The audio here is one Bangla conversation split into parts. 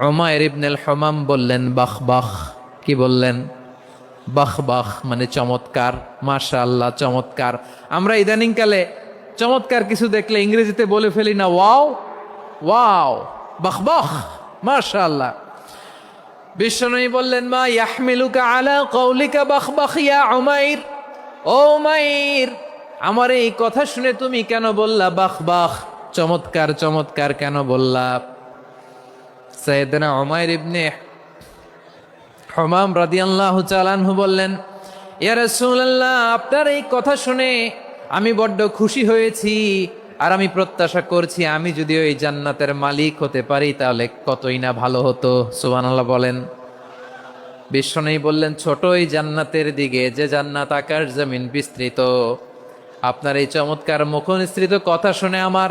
উমাইর ইবনুল হমাম বললেন, বাহ বাহ। কি বললেন? বাহ বাহ মানে চমৎকার। মাশা আল্লাহ চমৎকার। আমরা ইদানিংকালে চমৎকার কিছু দেখলে ইংরেজিতে বলে ফেলি না, ওয়াও ওয়াও, বাহ বাহ। মাশা আল্লাহ বিশ্বনবী বললেন, মা ইয়াহমিলুকা আলা কৌলিকা বাহ বাহ ইয়া উমাইর? ও উমাইর, আমার এই কথা শুনে তুমি কেন বললা বাহ বাহ? চমৎকার চমৎকার কেন বললা? সৈয়দনা উমাইর ইবনে হমাম রাদিয়াল্লাহু চালানহু বললেন, ইয়া রাসূলুল্লাহ, আপনার এই কথা শুনে আমি বড্ড খুশি হয়েছি আর আমি প্রত্যাশা করছি আমি যদি ওই জান্নাতের মালিক হতে পারি তাহলে কতই না ভালো হতো। সুবহানাল্লাহ বলেন। বিশ্বনেই বললেন ছোট এই জান্নাতের দিকে, যে জান্নাত আকাশ জমিন বিস্তৃত। আপনার এই চমৎকার মুখনিসৃত কথা শুনে আমার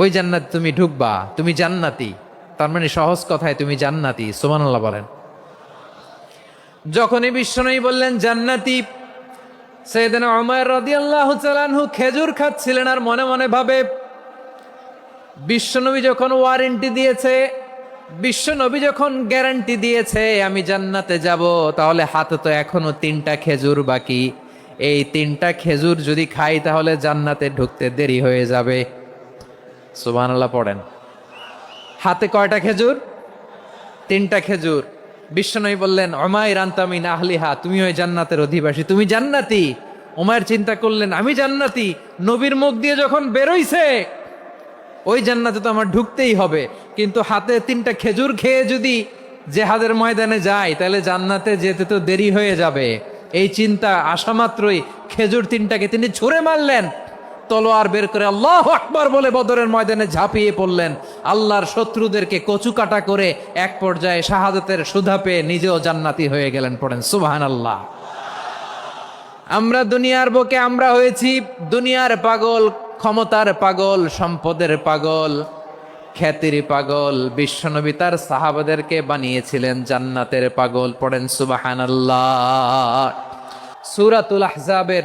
ওই জান্নাত তুমি ঢুকবা, তুমি জান্নাতি। তার মানে সহজ কথায় তুমি জান্নাতি, সুবহানাল্লাহ বলেন। যখনই বিশ্বনবী বললেন, জান্নাতি সৈয়দনা উমর রাদিয়াল্লাহু তাআলাহু খেজুর খাচ্ছিলেন আর মনে মনে ভাবে, বিশ্বনবী যখন ওয়ারেন্টি দিয়েছে, বিশ্বনবী যখন গ্যারান্টি দিয়েছে, আমি জান্নাতে যাব, তাহলে হাতে তো এখনও তিনটা খেজুর বাকি। এই তিনটা খেজুর যদি খাই, তাহলে জান্নাতে ঢুকতে দেরি হয়ে যাবে। সুবহানাল্লাহ, পড়েন। হাতে কয়টা খেজুর? তিনটা খেজুর। বিশ্বনবী বললেন অমায় রান্তামিন আহলিহা, তুমি ওই জান্নাতের অধিবাসী। তুমি জান্নাতি। ওমায়ের চিন্তা করলেন, আমি জান্নাতি। নবীর মুখ দিয়ে যখন বেরোইছে, ওই জান্নাতে তো আমার ঢুকতেই হবে। কিন্তু হাতে তিনটা খেজুর খেয়ে যদি জেহাদের ময়দানে যায় তাহলে জান্নাতে যেতে তো দেরি হয়ে যাবে। এই চিন্তা আসা মাত্রই খেজুর তিনটাকে তিনি ছুঁড়ে মারলেন। তলোয়ার বের করে আল্লাহ আকবার বলে বদরের ময়দানে ঝাঁপিয়ে পড়লেন। আল্লাহর শত্রুদেরকে কচু কাটা করে এক পর্যায়ে শাহাদতের সুধা পেয়ে নিজেও জান্নাতি হয়ে গেলেন পড়েন। সুবাহান আল্লাহ আমরা দুনিয়ার বুকে আমরা হয়েছি দুনিয়ার পাগল, ক্ষমতার পাগল, সম্পদের পাগল, খ্যাতির পাগল। বিশ্বনবী তার সাহাবাদেরকে বানিয়েছিলেন জান্নাতের পাগল, পড়েন সুবাহান আল্লাহ সুরাতুল আহজাবের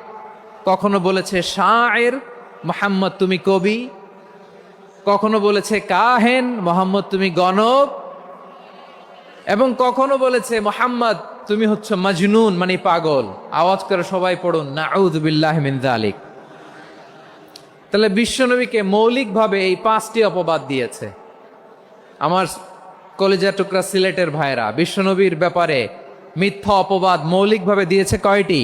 কখনো বলেছে শাহের মোহাম্মদ তুমি কবি কখনো বলেছে কাহেন, মোহাম্মদ তুমি গণক এবং কখনো বলেছে, মোহাম্মদ তুমি হচ্ছে মজনুন মানে পাগল আওয়াজ করে সবাই পড়ুন নাউদ বিল্লাহ মিন তাহলে বিশ্বনবীকে মৌলিকভাবে এই পাঁচটি অপবাদ দিয়েছে। আমার কলেজা টুকরা সিলেটের ভাইরা বিশ্বনবীর ব্যাপারে মিথ্যা অপবাদ মৌলিকভাবে দিয়েছে কয়টি?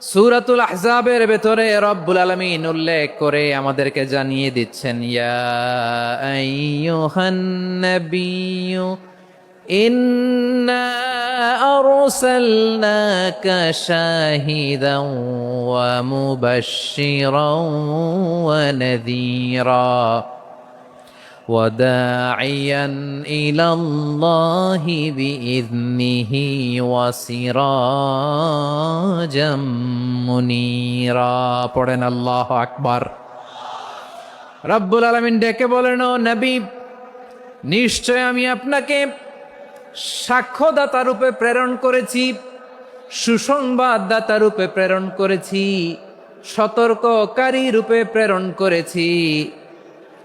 সুরাতুল আহজাবের ভেতরে রব্বুল আলমিন উল্লেখ করে আমাদেরকে জানিয়ে দিচ্ছেন ইয়া আইয়ুহান وداعيا الى الله باذنه وسراجا منيرا পড়েন আল্লাহ আকবার রব্বুল আলমিন ডেকে বলেন ও নবী নিশ্চয় আমি আপনাকে সাক্ষ্যদাতা রূপে প্রেরণ করেছি সুসংবাদদাতা রূপে প্রেরণ করেছি সতর্ককারী রূপে প্রেরণ করেছি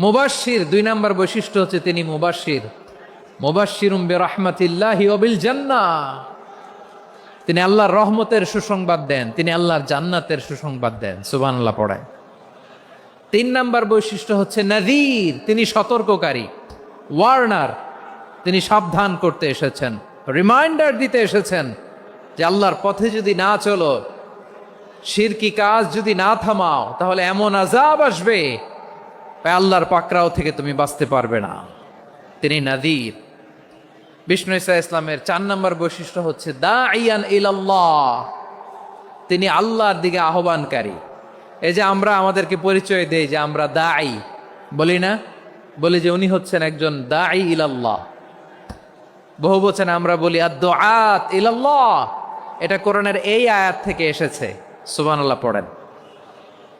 মুবাশির দুই নাম্বার বৈশিষ্ট্য হচ্ছে তিনি মুবাশির মুবাশির উম্বে রহমাতিল্লাহি অবিল জান্না তিনি আল্লাহর রহমতের সুসংবাদ দেন, তিনি আল্লাহর জান্নাতের সুসংবাদ দেন সুবান আল্লাহ পড়ায়। তিন নাম্বার বৈশিষ্ট্য হচ্ছে নাদির তিনি সতর্ককারী। ওয়ার্নার, তিনি সাবধান করতে এসেছেন। রিমাইন্ডার দিতে এসেছেন যে আল্লাহর পথে যদি না চলো, শিরকি কাজ যদি না থামাও, তাহলে এমন আজাব আসবে আল্লাহর পাকরাও থেকে তুমি বাঁচতে পারবে না। তিনি নাদির। বিষ্ণু ইসা ইসলামের চার নম্বর বৈশিষ্ট্য হচ্ছে দা ইয়ান ইলাল্লাহ। তিনি আল্লাহর দিকে আহ্বানকারী। এই যে আমরা আমাদেরকে পরিচয় দেই যে আমরা দাই বলি না? বলি যে উনি হচ্ছেন একজন দাই ইলাল্লাহ। বহু বচন আমরা বলি আদ আত ইলাল্লাহ। এটা কোরআনের এই আয়াত থেকে এসেছে। সুবহানাল্লাহ পড়েন।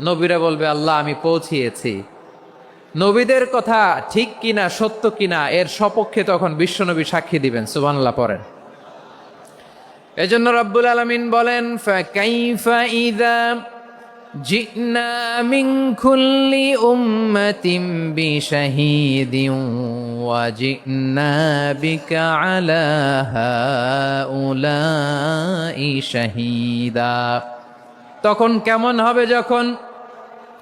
নবীরা বলবে, আল্লাহ, আমি পৌঁছিয়েছি। নবীদের কথা ঠিক কিনা, সত্য কিনা, এর সপক্ষে তখন বিশ্বনবী সাক্ষী দিবেন, সুবহানাল্লাহ, পড়েন। এজন্য রব্বুল আলমিন বলেন তখন কেমন হবে যখন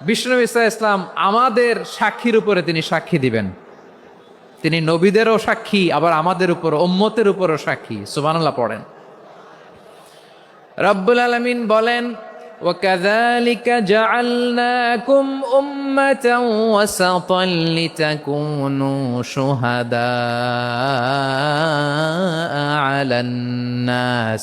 বিষ্ণু ইসা ইসলাম আমাদের সাক্ষীর উপরে তিনি সাক্ষী দিবেন তিনি নবীদেরও সাক্ষী আবার আমাদের উপর ওম্মতের উপরও সাক্ষী সুবহানাল্লাহ পড়েন রব্বুল আলামিন বলেন وكذلك جعلناكم أمة وسطا لتكونوا شهداء على الناس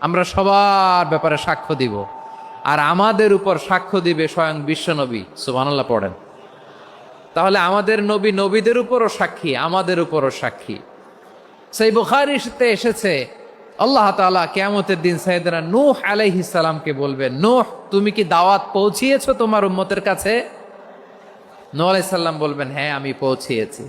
আমরা সবার ব্যাপারে সাক্ষ্য দিব। আর আমাদের উপর সাক্ষ্য দিবে স্বয়ং বিশ্বনবী। সুবহানাল্লাহ পড়েন। তাহলে আমাদের নবী নবীদের উপরও সাক্ষী, আমাদের উপরও সাক্ষী। সেই বুখারিতে এসেছে, আল্লাহ তাআলা কেয়ামতের দিন সাইয়েদনা নূহ আলাইহিস সালামকে বলবেন নূহ, তুমি কি দাওয়াত পৌঁছিয়েছো তোমার উম্মতের কাছে? নূহ আলাইহিস সালাম বলবেন হ্যাঁ আমি পৌঁছিয়েছি।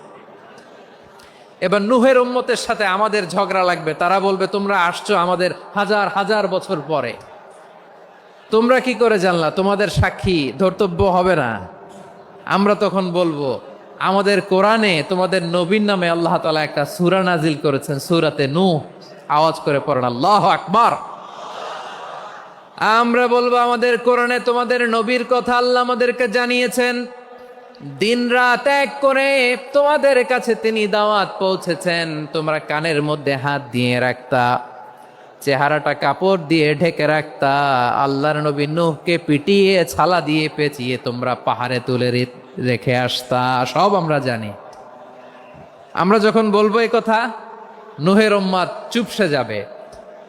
এবার নুহের উম্মতের সাথে আমাদের ঝগড়া লাগবে। তারা বলবে, তোমরা আসছো আমাদের হাজার হাজার বছর পরে। তোমরা কি করে জানলা? তোমাদের সাক্ষী ধর্তব্য হবে না। আমরা তখন বলব, আমাদের কোরআনে তোমাদের নবীন নামে আল্লাহ তালা একটা সুরা নাজিল করেছেন, সুরাতে নু আওয়াজ করে পড়েন, আল্লাহ আকবার। আমরা বলব, আমাদের কোরআনে তোমাদের নবীর কথা আল্লাহ আমাদেরকে জানিয়েছেন। দিন রাত এক করে তোমাদের কাছে তিনি দাওয়াত পৌঁছেছেন। তোমরা কানের মধ্যে হাত দিয়ে রাখতা, চেহারাটা কাপড় দিয়ে ঢেকে রাখতা, আল্লাহর নবী নুহকে পিটিয়ে, ছালা দিয়ে পেঁচিয়ে তোমরা পাহাড়ে তুলে রেখে আসতা, সব আমরা জানি। আমরা যখন বলব এই কথা, নুহের উম্মাদ চুপসে যাবে।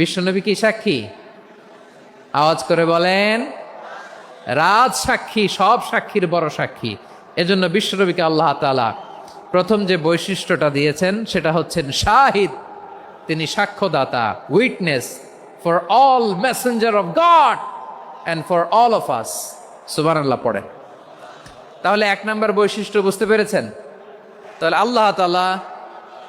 বিশ্বনবী কি সাক্ষী? আওয়াজ করে বলেন, রাজ সাক্ষী, সব সাক্ষীর বড় সাক্ষী। এজন্য বিশ্বনবীকে আল্লাহ তালা প্রথম যে বৈশিষ্ট্যটা দিয়েছেন, সেটা হচ্ছেন শাহিদ। তিনি সাক্ষ্যদাতা witness for all messenger of God and for all of us সুবহানাল্লাহ, পড়েন। তাহলে এক নম্বর বৈশিষ্ট্য বুঝতে পেরেছেন? তাহলে আল্লাহ তাআলা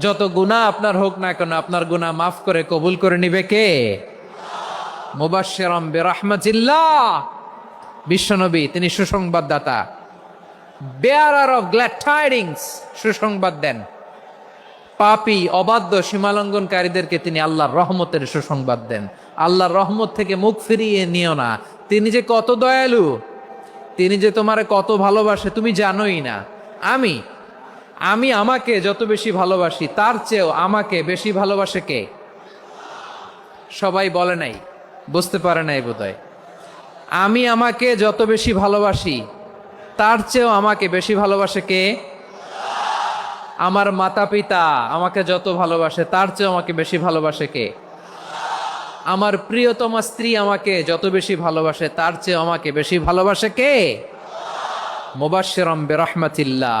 যত গুণা আপনার হোক না কেন, আপনার গুণা মাফ করে কবুল করে নিবে কে? মুবাশশিরাম বিরহমাতিল্লাহ। বিশ্বনবী, তিনি সুসংবাদদাতা। বেয়ারার অফ গ্ল্যাড টাইডিংস, সুসংবাদ দেন। পাপী, অবাধ্য, সীমালঙ্ঘনকারীদেরকে তিনি আল্লাহর রহমতের সুসংবাদ দেন। আল্লাহর রহমত থেকে মুখ ফিরিয়ে নিও না। তিনি যে কত দয়ালু, তিনি যে তোমারে কত ভালোবাসে, তুমি জানোই না। আমি আমি আমাকে যত বেশি ভালোবাসি, তার চেয়েও আমাকে বেশি ভালোবাসে কে? সবাই বলে নাই, বুঝতে পারে নাই বোধহয়। আমি আমাকে যত বেশি ভালোবাসি, তার চেয়েও আমাকে বেশি ভালোবাসে কে? আমার মাতা পিতা আমাকে যত ভালোবাসে, তার চেয়েও আমাকে বেশি ভালোবাসে কে? আমার প্রিয়তমা স্ত্রী আমাকে যত বেশি ভালোবাসে, তার চেয়ে আমাকে বেশি ভালোবাসে কে? মুবাশশিরাম বিরহমাতিল্লাহ।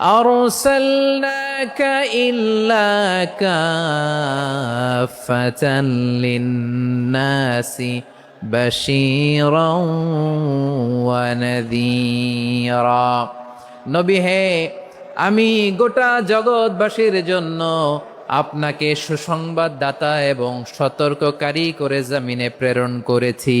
أرسلناك إلا كافة للناس بشيرا ونذيرا নবী হে আমি গোটা জগৎবাসীর জন্য আপনাকে সুসংবাদদাতা এবং সতর্ককারী করে জামিনে প্রেরণ করেছি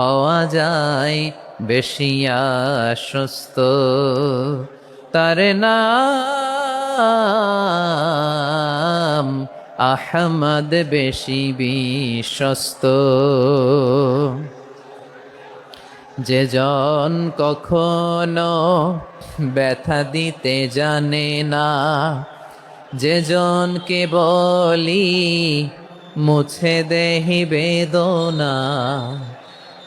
হওয়া যায়, বেশি আশ্বস্ত। তার নাম আহমদ বেশি বিশ্বস্ত। যে জন কখনো ব্যথা দিতে জানে না যে জনকে বলি মুছে দেহি বেদনা।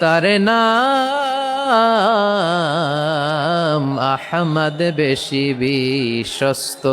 তার নাম আহমদ বেশি বিশ্বস্ত।